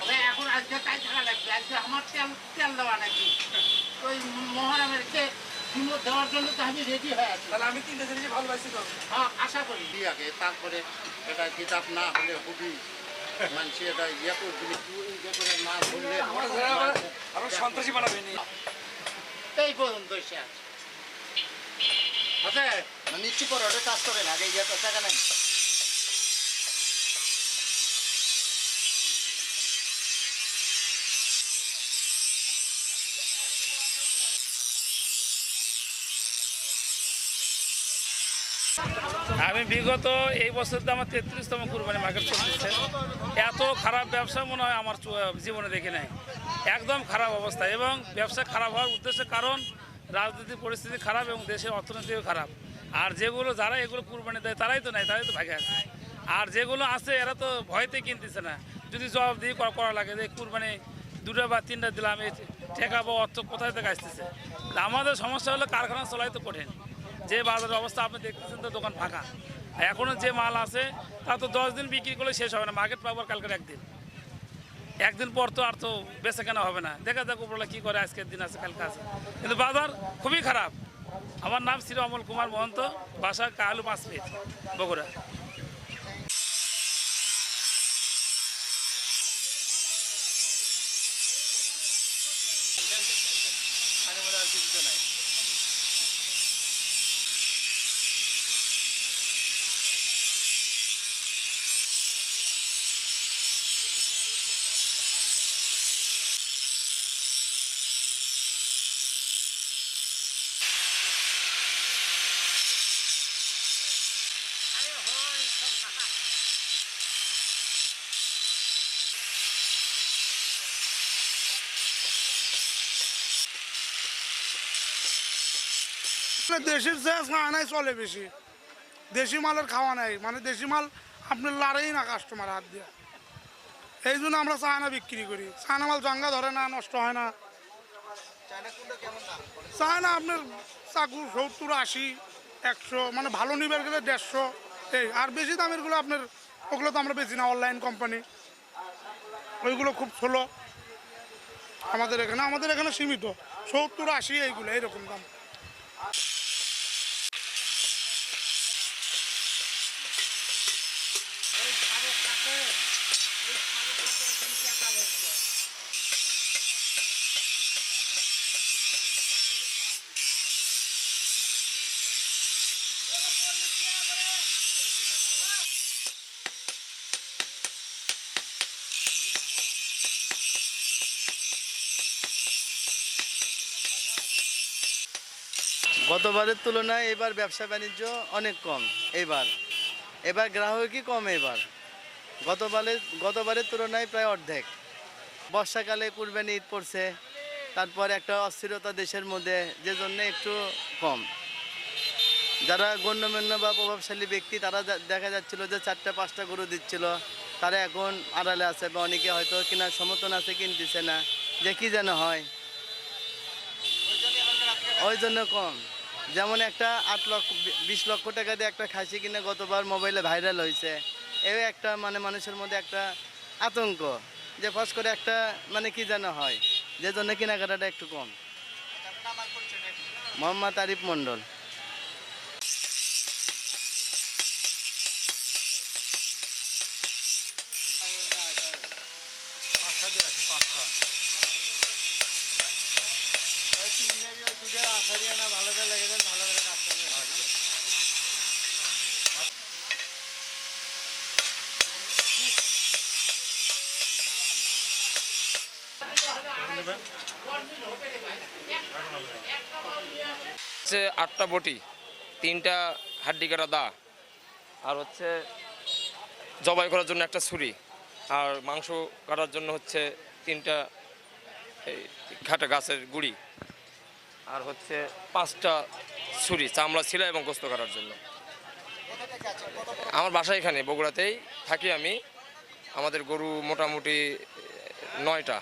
তবে এখন আজকে কাজ ছাড়া লাগবে আজকে আমার তেল তেল দেওয়া নাকি ওই মহারামের কে হিমত দেওয়ার জন্য তো আমি রেডি হয়ে আছি। তাহলে আমি তিনটে জিনিস ভালোবাসি তো। হ্যাঁ আশা করি। আগে তারপরে এটা কিতাব না হলে হুবি। মানুষ এটা ইয়ে করবি ইয়ে করে না বললে আমরা সন্ত্রাসী বানাবে নি এই পর্যন্ত আছে। আছে মানে করে ওটা কাজ করে না আগে ইয়ে তো আমি বিগত এই বছর তো আমার তেত্রিশতম কুরবানি মার্কেট চলতেছে। এত খারাপ ব্যবসা মনে হয় আমার জীবনে দেখে নাই। একদম খারাপ অবস্থা এবং ব্যবসা খারাপ হওয়ার উদ্দেশ্য কারণ রাজনৈতিক পরিস্থিতি খারাপ এবং দেশের অর্থনীতিও খারাপ। আর যেগুলো যারা এগুলো কুরবানি দেয়, তারাই তো নাই, তারাই তো ভাগে আছে। আর যেগুলো আছে, এরা তো ভয়তে কিনতেছে না। যদি জবাব দিয়ে করা- লাগে যে কুরবানি দুটো বা তিনটা দিলাম এই টাকা বা অর্থ কোথায় থেকে আসতেছে? আমাদের সমস্যা হলো কারখানা চলাই তো কঠিন। যে বাজারের অবস্থা আপনি দেখতেছেন তো দোকান ফাঁকা। আর এখনও যে মাল আছে, তা তো দশ দিন বিক্রি করলে শেষ হবে না মার্কেট পাবো কালকের একদিন। একদিন পর তো আর তো বেচা কেনা হবে না। দেখা যাক উপরওয়ালা কী করে, আজকের দিন আছে, কালকে আছে। কিন্তু বাজার খুবই খারাপ। আমার নাম শ্রী অমল কুমার মহন্ত, বাসা কালু ফিট বগুড়া। মানে দেশির চেয়ে খাওয়া নাই, চলে বেশি। দেশি মালের খাওয়া নাই। মানে দেশি মাল আপনার লাড়েই না কাস্টমার হাত দিয়ে। এই জন্য আমরা চায়না বিক্রি করি। চায়না মাল জঙ্গা ধরে না, নষ্ট হয় না। চায়না আপনার চাকু সত্তর, আশি, একশো মানে ভালো নিবার গেলে দেড়শো। এই, আর বেশি দামেরগুলো আপনার, ওগুলো তো আমরা বেশি না অনলাইন কোম্পানি ওইগুলো খুব ষোলো। আমাদের এখানে আমাদের এখানে সীমিত। সত্তর, আশি, এইগুলো, এইরকম দাম। I গতবারের তুলনায় এবার ব্যবসা বাণিজ্য অনেক কম, এবার। এবার গ্রাহকই কম এবার। গতবারের গতবারের তুলনায় প্রায় অর্ধেক। বর্ষাকালে কুরবানি ঈদ পড়ছে, তারপর একটা অস্থিরতা দেশের মধ্যে, যে জন্য একটু কম। যারা গণ্যমান্য বা প্রভাবশালী ব্যক্তি, তারা দেখা যাচ্ছিল যে চারটা, পাঁচটা গরু দিচ্ছিল। তারা এখন আড়ালে আছে বা অনেকে হয়তো কেনার সমর্থন আছে, কিনতেছে না। যে কি যেন হয়। ওই জন্য কম। যেমন একটা আট লক্ষ বিশ লক্ষ টাকা দিয়ে একটা খাসি কিনে গতবার মোবাইলে ভাইরাল হয়েছে এও একটা মানে মানুষের মধ্যে একটা আতঙ্ক যে ফস করে একটা মানে কি যেন হয় যে জন্য কেনাকাটাটা একটু কম। মোহাম্মদ আরিফ মণ্ডল। হচ্ছে আটটা বটি, তিনটা হাড্ডি কাটা দা, আর হচ্ছে জবাই করার জন্য একটা ছুরি, আর মাংস কাটার জন্য হচ্ছে তিনটা খাটা গাছের গুড়ি, আর হচ্ছে পাঁচটা ছুরি, চামড়া ছিলা এবং গোস্ত কাটার জন্য। আমার বাসা এখানে, বগুড়াতেই থাকি আমি। আমাদের গরু মোটামুটি নয়টা।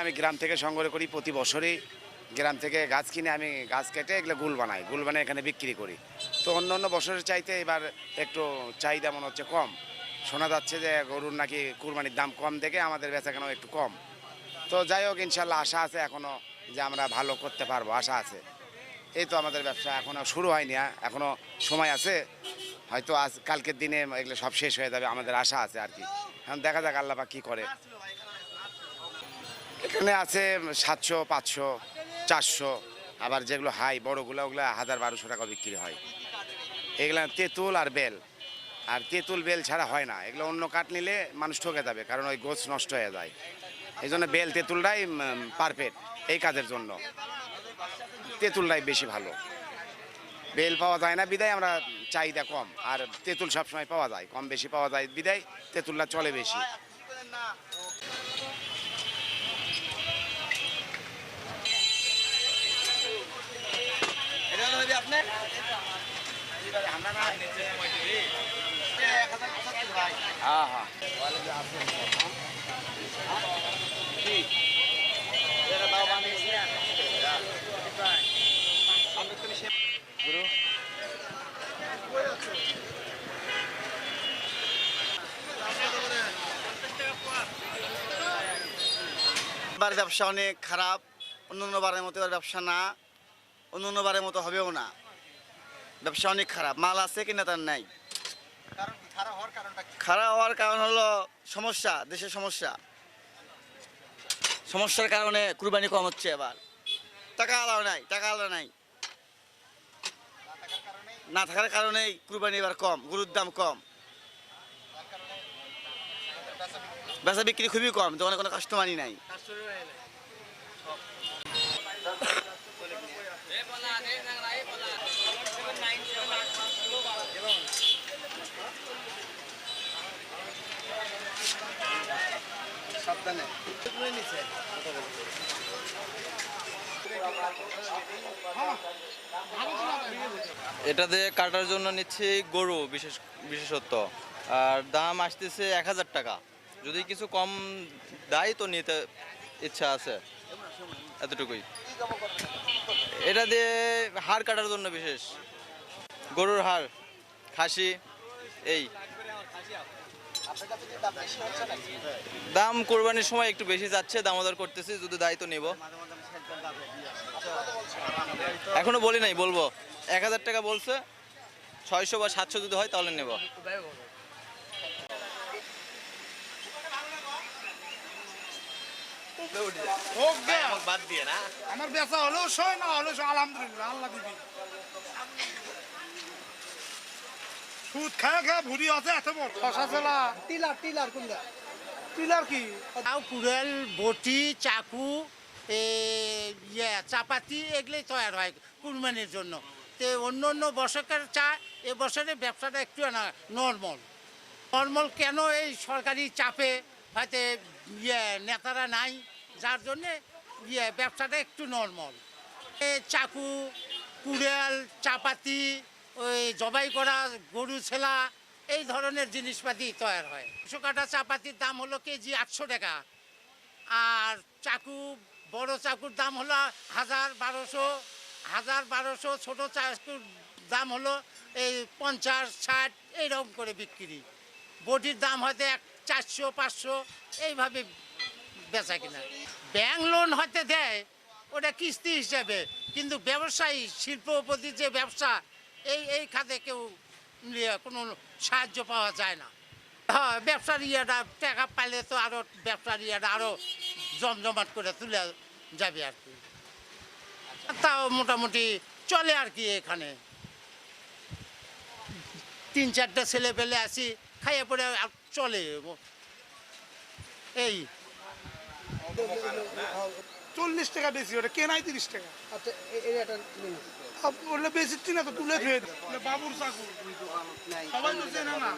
আমি গ্রাম থেকে সংগ্রহ করি প্রতি বছরে গ্রাম থেকে গাছ কিনে আমি গাছ কেটে এগুলো গুল বানাই গুল বানাই এখানে বিক্রি করি। তো অন্য অন্য বছরের চাইতে এবার একটু চাহিদা মনে হচ্ছে কম। শোনা যাচ্ছে যে গরুর নাকি কুরবানির দাম কম দেখে আমাদের বেচা কেন একটু কম। তো যাই হোক ইনশাল্লাহ আশা আছে এখনও যে আমরা ভালো করতে পারব আশা আছে। এই তো আমাদের ব্যবসা এখনও শুরু হয়নি হ্যাঁ, এখনও সময় আছে। হয়তো আজ কালকের দিনে এগুলো সব শেষ হয়ে যাবে আমাদের আশা আছে আর কি। এখন দেখা যাক আল্লাহ কী করে। এখানে আছে সাতশো পাঁচশো চারশো, আবার যেগুলো হাই, বড়গুলো, ওগুলো হাজার বারোশো টাকা বিক্রি হয়। এগুলো তেঁতুল আর বেল। আর তেঁতুল, বেল ছাড়া হয় না। এগুলো অন্য কাঠ নিলে মানুষ ঠকে যাবে, কারণ ওই গোছ নষ্ট হয়ে যায়। এই জন্য বেল তেঁতুলটাই পারফেক্ট এই কাজের জন্য। তেঁতুলটাই বেশি ভালো। বেল পাওয়া যায় না, বিদায় আমরা চাহিদা কম। আর তেঁতুল সবসময় পাওয়া যায়, কম বেশি পাওয়া যায়, বিদায় তেঁতুলটা চলে বেশি। হ্যাঁ হ্যাঁ এবার ব্যবসা অনেক খারাপ অন্য অন্য বারের মতো ব্যবসা না। অন্য অন্য বারের মতো হবেও না। ব্যবসা অনেক খারাপ মাল আছে কিনা তার নাই। খারাপ হওয়ার কারণ হলো সমস্যা দেশের সমস্যা। সমস্যার কারণে কুরবানি কম হচ্ছে এবার। টাকা আলাও নাই টাকা আলাদা নাই। না থাকার কারণেই কুরবানি এবার কম গরুর দাম কম। বেচা বিক্রি খুবই কম দোকানে কোনো কাস্টমারই নাই। এটাতে কাটার জন্য নিচ্ছি গরু বিশেষ বিশেষত্ব। আর দাম আসতেছে এক হাজার টাকা। যদি কিছু কম দেয় তো নিতে ইচ্ছা আছে। এতটুকুই। এটা দিয়ে হাড় কাটার জন্য বিশেষ। গরুর হাড়, খাসি, এই। দাম কোরবানির সময় একটু বেশি যাচ্ছে দামোদর করতেছি যদি দায়িত্ব নিব। এখনও বলি নাই বলব। এক হাজার টাকা বলছে ছয়শো বা সাতশো যদি হয় তাহলে নেব। হোক গে। আমার বেচা সই না সই, আলহামদুলিল্লাহ আল্লাহ সুদ খায় খায় ভুড়ি আছে এত বড়। খসা চলা টিলার টিলার কোনটা? টিলার কি? তাও কুড়েল বটি চাকু এ, ইয়ে চাপাতি এগুলোই তৈরি হয় কুরবানির জন্য। তো অন্য অন্য বছরের চা এ বছরে ব্যবসাটা একটু না নর্মাল নর্মাল কেন এই সরকারি চাপে হয়তো ইয়ে নেতারা নাই যার জন্যে ইয়ে ব্যবসাটা একটু নর্মাল এ চাকু কুড়েল চাপাতি ওই জবাই করা গরু ছেলা, এই ধরনের জিনিসপাতি তৈরি হয়। একশো কাটা চাপাতির দাম হলো কেজি আটশো টাকা। আর চাকু, বড় চাকুর দাম হলো হাজার বারোশো হাজার বারোশো, ছোটো চাকুর দাম হলো এই পঞ্চাশ, ষাট, এইরকম করে বিক্রি। বটির দাম হয়তো এক চারশো, পাঁচশো, এইভাবে বেচা কিনা। ব্যাংক লোন হয়তো দেয়, ওটা কিস্তি হিসাবে, কিন্তু ব্যবসায়ী, শিল্পপতি যে ব্যবসা এই এই খাতে কেউ কোনো সাহায্য পাওয়া যায় না। হ্যাঁ ব্যবসার ইয়েটা টাকা পাইলে তো আরও ব্যবসার ইয়েটা আরও জমজমাট করে তুলে যাবে আর কি। তাও মোটামুটি চলে আর কি এখানে। তিন, চারটা ছেলে পেলে আসি, খাইয়ে পরে চলে এই। চল্লিশ টাকা বেশি ওটা কেনাই তিরিশ টাকা। আচ্ছা আপনি বললে বেশি না তো তুলে ধুয়ে। বাবুর চাকু। সবাই তো চেনে না।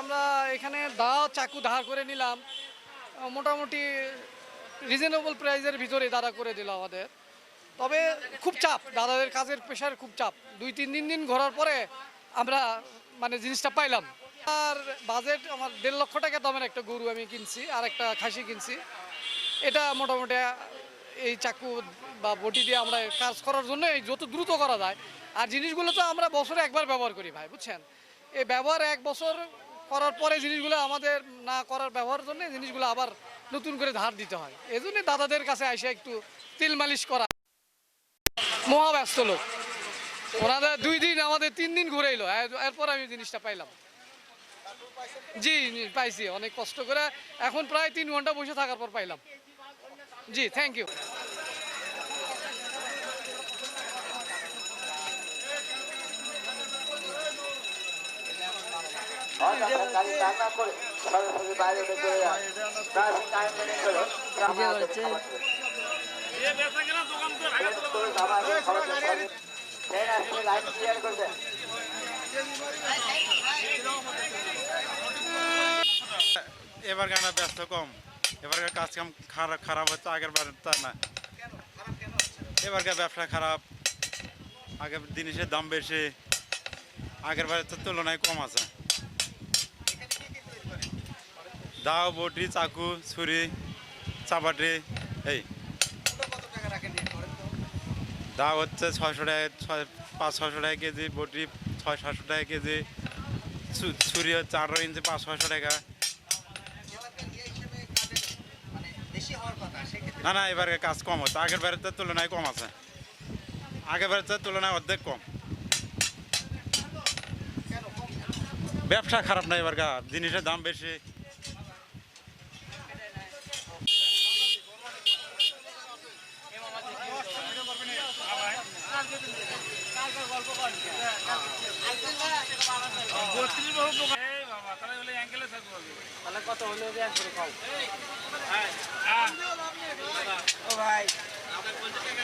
আমরা এখানে দা চাকু ধার করে নিলাম। মোটামুটি রিজনেবল প্রাইসের ভিতরে দাদা করে দিল আমাদের। তবে খুব চাপ দাদাদের কাজের প্রেশার খুব চাপ। দুই তিন দিন দিন ঘোরার পরে আমরা মানে জিনিসটা পাইলাম। আর বাজেট আমার দেড় লক্ষ টাকা দামের একটা গরু আমি কিনছি, আর একটা খাসি কিনছি। এটা মোটামুটি, এই চাকু বা বটি দিয়ে আমরা কাজ করার জন্য এই যত দ্রুত করা যায়। আর জিনিসগুলো তো আমরা বছরে একবার ব্যবহার করি ভাই, বুঝছেন? এই ব্যবহার এক বছর করার পরে জিনিসগুলো আমাদের না করার ব্যবহারের জন্য জিনিসগুলো আবার নতুন করে ধার দিতে হয়। এই জন্য দাদাদের কাছে এসে একটু তিল মালিশ করা। মহাব্যস্ত লোক। ওনাদের দুই দিন, আমাদের তিন দিন ঘুরে এলো এর- এরপর আমি জিনিসটা পাইলাম। জি জি, পাইছি অনেক কষ্ট করে এখন প্রায় তিন ঘণ্টা বসে থাকার পর পাইলাম জি থ্যাংক ইউ দোকান এবার কেন ব্যস্ত কম। এবারকার কাজ কাম খারাপ খারাপ হচ্ছে আগের বার তা না। এবারকার ব্যবসা খারাপ। আগের জিনিসের দাম বেশি। আগের বারের তো তুলনায় কম আছে। দাও, বটি, চাকু, ছুরি, চাপাটি, এই। দাও হচ্ছে ছয়শো টাকা পাঁচ ছয়শো টাকা কেজি বটি ছয় সাতশো টাকা কেজি ছুরি আঠারো ইঞ্চি পাঁচ ছয়শো টাকা। না না, এবারে কাজ কম হচ্ছে। আগের বারের তুলনায় কম আছে। আগের বারের তুলনায় অর্ধেক কম। ব্যবসা খারাপ না এবার জিনিসের দাম বেশি বত্রিশ বহু দোকান এই বাবা তাহলে কত হলো একবারে খাও ও ভাই